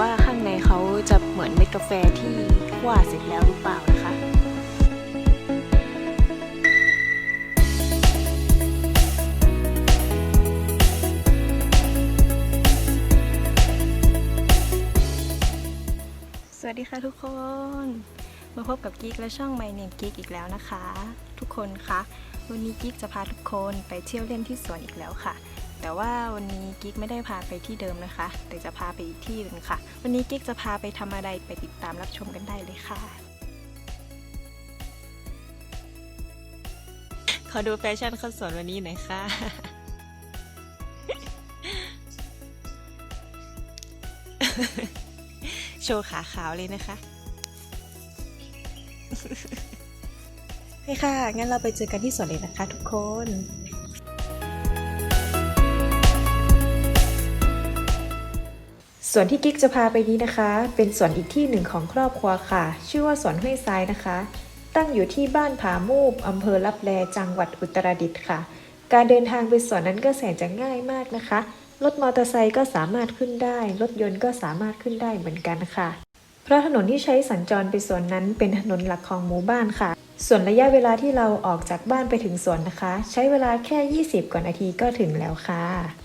ว่าข้างในเขาจะเหมือนเม็ดกาแฟที่คั่วเสร็จแล้วหรือเปล่านะคะสวัสดีค่ะทุกคน มาพบกับกิ๊กและช่อง My Name กิ๊กอีกแล้วนะคะ ทุกคนคะวันนี้กิ๊กจะพาทุกคนไปเที่ยวเล่นที่สวนอีกแล้วค่ะ แต่ว่าวันนี้กิ๊กไม่ได้พาไปที่เดิมนะคะ แต่จะพาไปอีกที่หนึ่งค่ะ วันนี้กิ๊กจะพาไปทำอะไรไปติดตามรับชมกันได้เลยค่ะ ขอดูแฟชั่นข้าวสวนวันนี้หน่อยค่ะ โชว์ขาขาวเลยนะคะโอเคค่ะ งั้นเราไปเจอกันที่สวนเลยนะคะทุกคน ส่วนที่กิ๊กจะพาไปนี้นะคะ เป็นส่วนอีกที่หนึ่งของครอบครัวค่ะ ชื่อว่าสวนห้วยทรายนะคะ ตั้งอยู่ที่บ้านผามูบอำเภอลับแลจังหวัดอุตรดิตถ์ค่ะ การเดินทางไปสวนนั้นก็แสนจะง่ายมากนะคะ รถมอเตอร์ไซค์ก็สามารถขึ้นได้ รถยนต์ก็สามารถขึ้นได้เหมือนกันค่ะ เพราะถนนที่ใช้สัญจรไปสวนนั้นเป็นถนนหลักของหมู่บ้านค่ะ ส่วนระยะเวลาที่เราออกจากบ้านไปถึงสวนนะคะ ใช้เวลาแค่ 20 กว่านาทีก็ถึงแล้วค่ะ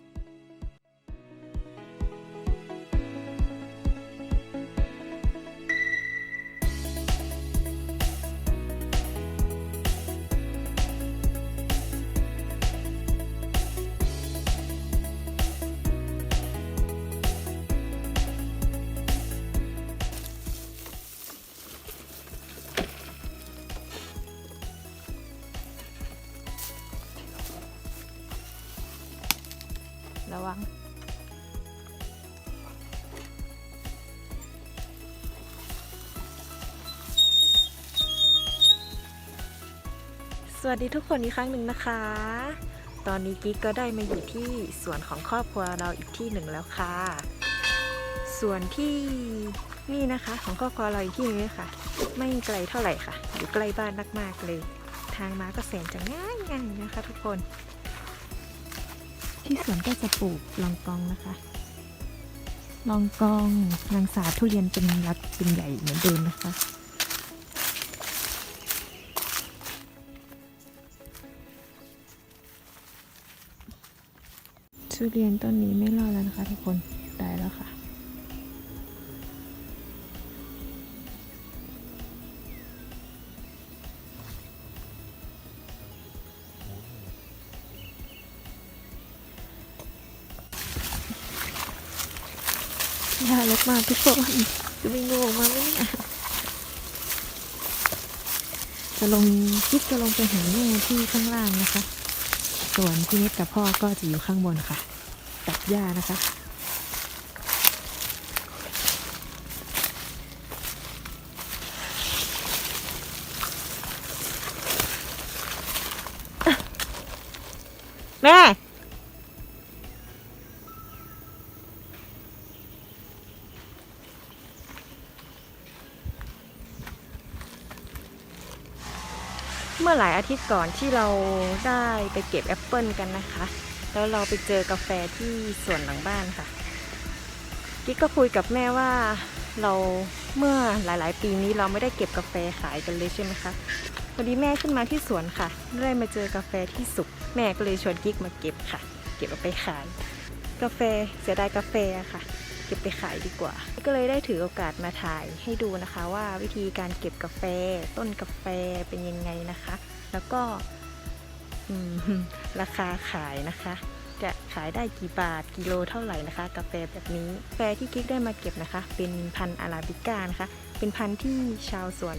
วัสดีทุกคนอีกครั้งหนึ่งนะคะ ตอนนี้กิ๊กก็ได้มาอยู่ที่สวนของครอบครัวเราอีกที่หนึ่งแล้วค่ะ ส่วนที่นี่นะคะของครอบครัวเราอีกที่นึงค่ะ ไม่ไกลเท่าไหร่ค่ะ อยู่ใกล้บ้านมากๆเลย ทางมาก็แสนจะง่ายๆนะคะทุกคน ที่สวนก็จะปลูกลองกองนะคะ ลองกองนางสาทุเรียนเป็นรักเป็นใหญ่เหมือนเดิมนะคะ ทุเรียนต้นนี้ไม่รอดแล้วนะคะทุกคนตายแล้วค่ะ ยาเล็กมากทุกคนจะมีงูออกมาไหมเนี่ยจะลงคิดจะลงไปหาแม่ที่ข้างล่างนะคะ ส่วนพี่เน็ตกับพ่อก็จะอยู่ข้างบนค่ะตัดหญ้านะคะแม่ มื่อหลายอาทิตย์ก่อนที่เราได้ไปเก็บแอปเปิลกันนะคะ แล้วเราไปเจอกาแฟที่สวนหลังบ้านค่ะ กิ๊กก็คุยกับแม่ว่าเราเมื่อหลาย ๆ ปีนี้เราไม่ได้เก็บกาแฟขายกันเลยใช่ไหมคะพอดีแม่ขึ้นมาที่สวนค่ะได้มาเจอกาแฟที่สุกแม่ก็เลยชวนกิ๊กมาเก็บค่ะ เก็บเอาไปขาย กาแฟเสียดายกาแฟค่ะ เก็บไปขายดีกว่า ก็เลยได้ถือโอกาสมาถ่ายให้ดูนะคะว่าวิธีการเก็บกาแฟ ต้นกาแฟเป็นยังไงนะคะ แล้วก็ราคาขายนะคะ จะขายได้กี่บาทกิโลเท่าไหร่นะคะ กาแฟแบบนี้กาแฟที่กิ๊กได้มาเก็บนะคะ เป็นพันธุ์อาราบิก้านะคะ เป็นพันธุ์ที่ชาวสวน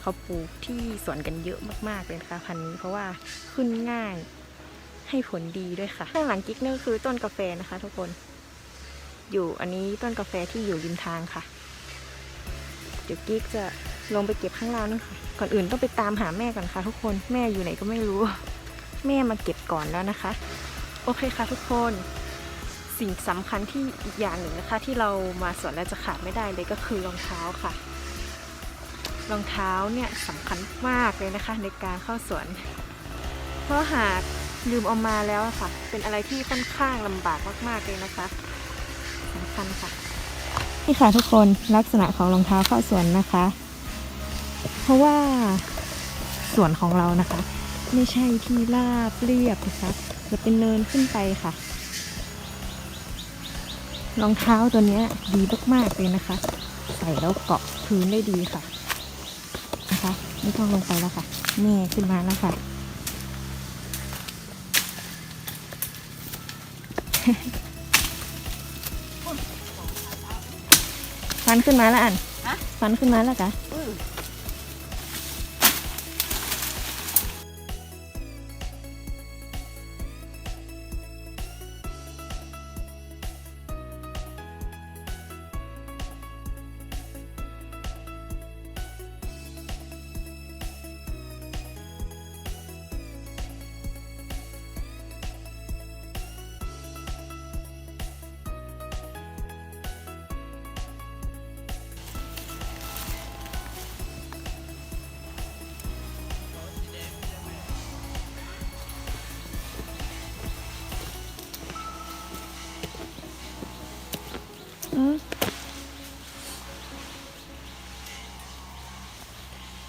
เขาปลูกที่สวนกันเยอะมากๆเลยนะคะพันธุ์นี้เพราะว่าขึ้นง่ายให้ผลดีด้วยค่ะ ข้างหลังกิ๊กนี่คือต้นกาแฟนะคะ ทุกคน อยู่อันนี้ต้นกาแฟที่อยู่ริมทางค่ะ เดี๋ยวกิ๊กจะลงไปเก็บข้างล่างนั่นค่ะ ก่อนอื่นต้องไปตามหาแม่ก่อนค่ะ ทุกคนแม่อยู่ไหนก็ไม่รู้ แม่มาเก็บก่อนแล้วนะคะ โอเคค่ะทุกคนสิ่งสำคัญที่อีกอย่างหนึ่งนะคะ ที่เรามาสวนแล้วจะขาดไม่ได้เลยก็คือรองเท้าค่ะ รองเท้าเนี่ยสำคัญมากเลยนะคะ ในการเข้าสวน เพราะหากลืมเอามาแล้วอะค่ะ เป็นอะไรที่ค่อนข้างลำบากมากๆเลยนะคะ สำคัญค่ะ นี่ค่ะทุกคนลักษณะของรองเท้าเข้าสวนนะคะ เพราะว่าสวนของเรานะคะ ไม่ใช่ที่ราบเรียบนะคะจะเป็นเนินขึ้นไปค่ะ รองเท้าตัวนี้ดีมากๆเลยนะคะ ใส่แล้วเกาะพื้นได้ดีค่ะนะคะไม่ต้องลงไปแล้วค่ะ นี่ขึ้นมาแล้วค่ะ ฟันขึ้นมาแล้วอันฮะ ฟันขึ้นมาแล้วกะ อื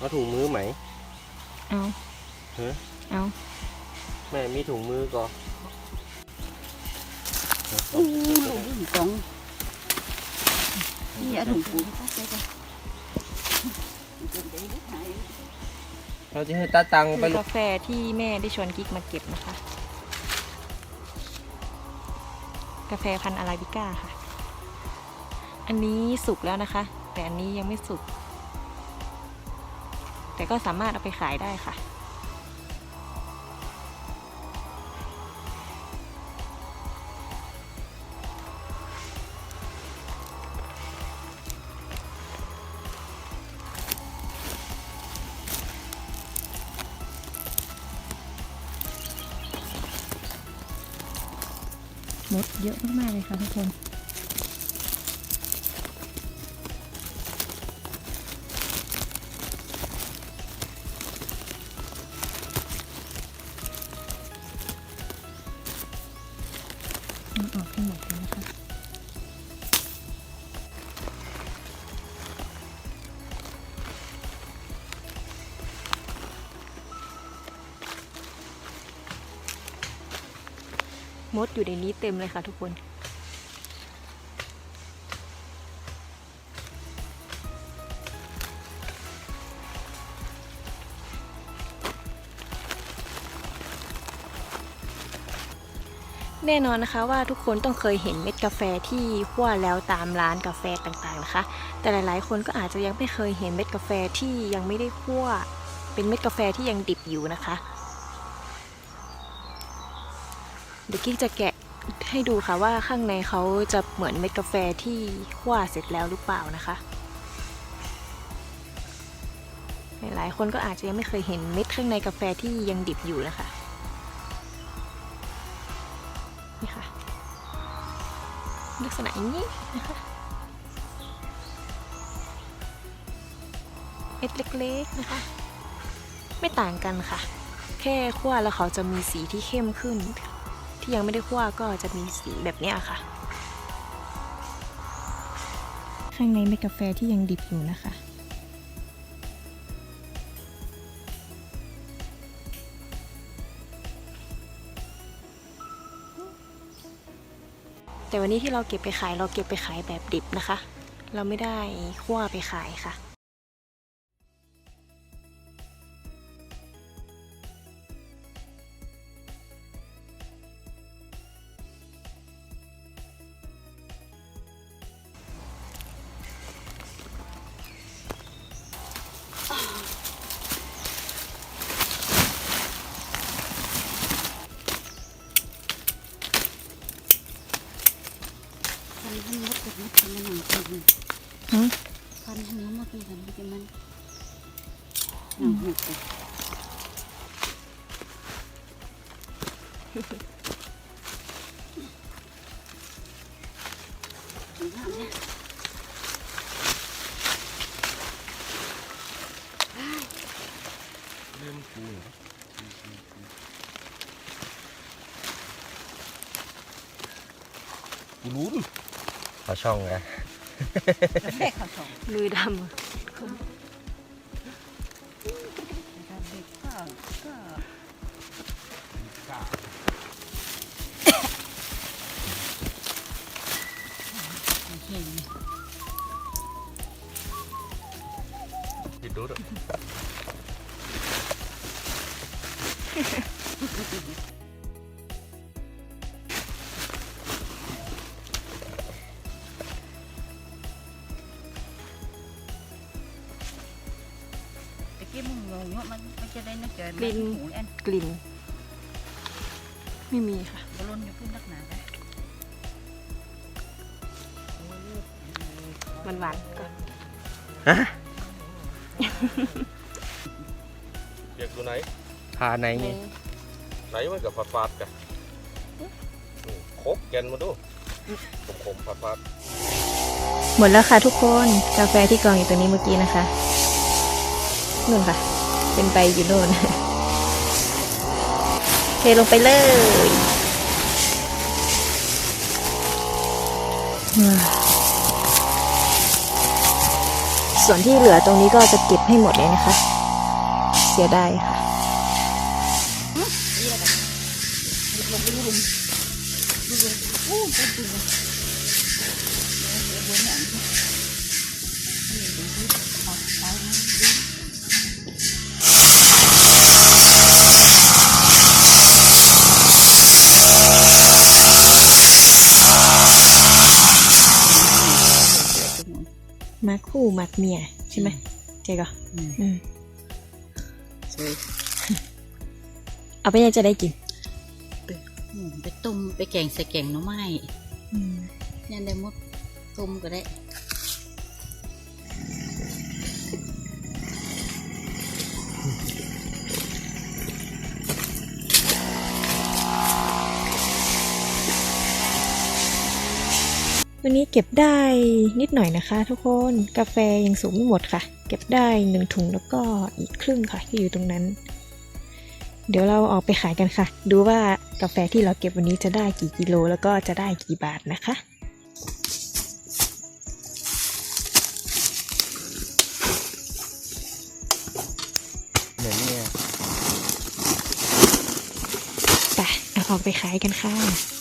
เอาถุงมือไหม เอาฮะเอาแม่มีถุงมือก่อนอู้หลงหุ่นกองนี่เอาถุงปุ๋ยเข้าไปก่อนเป็นได้หายเราจะให้ตาตังไปเป็นลูกกาแฟที่แม่ได้ชวนกิ๊กมาเก็บนะคะ กาแฟพันธุ์อาราบิก้าค่ะ อันนี้สุกแล้วนะคะ แต่อันนี้ยังไม่สุก แต่ก็สามารถเอาไปขายได้ค่ะ มดเยอะมากๆเลยค่ะทุกคนมัน มดอยู่ในนี้เต็มเลยค่ะทุกคนแน่นอนนะคะว่าทุกคนต้องเคยเห็นเม็ดกาแฟที่คั่วแล้วตามร้านกาแฟต่างๆนะคะ แต่หลายๆ คนก็อาจจะยังไม่เคยเห็นเม็ดกาแฟที่ยังไม่ได้คั่ว เป็นเม็ดกาแฟที่ยังดิบอยู่นะคะ เดี๋ยวกิ๊กจะแกะให้ดูค่ะว่าข้างในเขาจะเหมือนเม็ดกาแฟที่คั่วเสร็จแล้วหรือเปล่านะคะ หลายคนก็อาจจะยังไม่เคยเห็นเม็ดข้างในกาแฟที่ยังดิบอยู่นะคะนี่ค่ะลักษณะอย่างนี้นะคะเม็ดเล็กๆนะคะ ไม่ต่างกันค่ะ แค่คั่วแล้วเขาจะมีสีที่เข้มขึ้น ที่ยังไม่ได้คั่วก็จะมีสีแบบเนี้ยค่ะ ข้างในเม็ดกาแฟที่ยังดิบอยู่นะคะแต่วันนี้ที่เราเก็บไปขายเราเก็บไปขายแบบดิบนะคะ เราไม่ได้คั่วไปขายค่ะ หนังหนักเลยลืมกูกูรู้ดิขอช่องไงกาแฟข้าวสองมือดก ดดูด้วยตะกี้มึงงงว่ามันมันจะได้นักเกินหูแอนำกลิ่น ไม่มีค่ะ บอลนอยู่พุ่นนักหนาไปมันหวานก็อ ยากดูไหน ทาไหนไงไหนมันกับฟาดฟาดๆกันโคกแกนมาดูขมขมๆฟาดฟาดหมดแล้วค่ะทุกคนกาแฟที่กองอยู่ตรงนี้เมื่อกี้นะคะนู่นค่ะ เป็นใบอยู่โน่นเทลงไปเลยว้าว ส่วนที่เหลือตรงนี้ก็จะเก็บให้หมดเลยนะคะ เสียดายค่ะ มาคู่มักเมียใช่ไหมใช่ก็อืมสวยเอาไปยังจะได้กินไปต้มไปแกงใส่แกงหน่อไม้อืม ยันได้หมดต้มก็ได้ วันนี้เก็บได้นิดหน่อยนะคะทุกคนกาแฟยังสูงไม่หมดค่ะ เก็บได้หนึ่งถุงแล้วก็อีกครึ่งค่ะที่อยู่ตรงนั้น เดี๋ยวเราออกไปขายกันค่ะ ดูว่ากาแฟที่เราเก็บวันนี้จะได้กี่กิโลแล้วก็จะได้กี่บาทนะคะเหมือนเนี่ยไปเอาออกไปขายกันค่ะ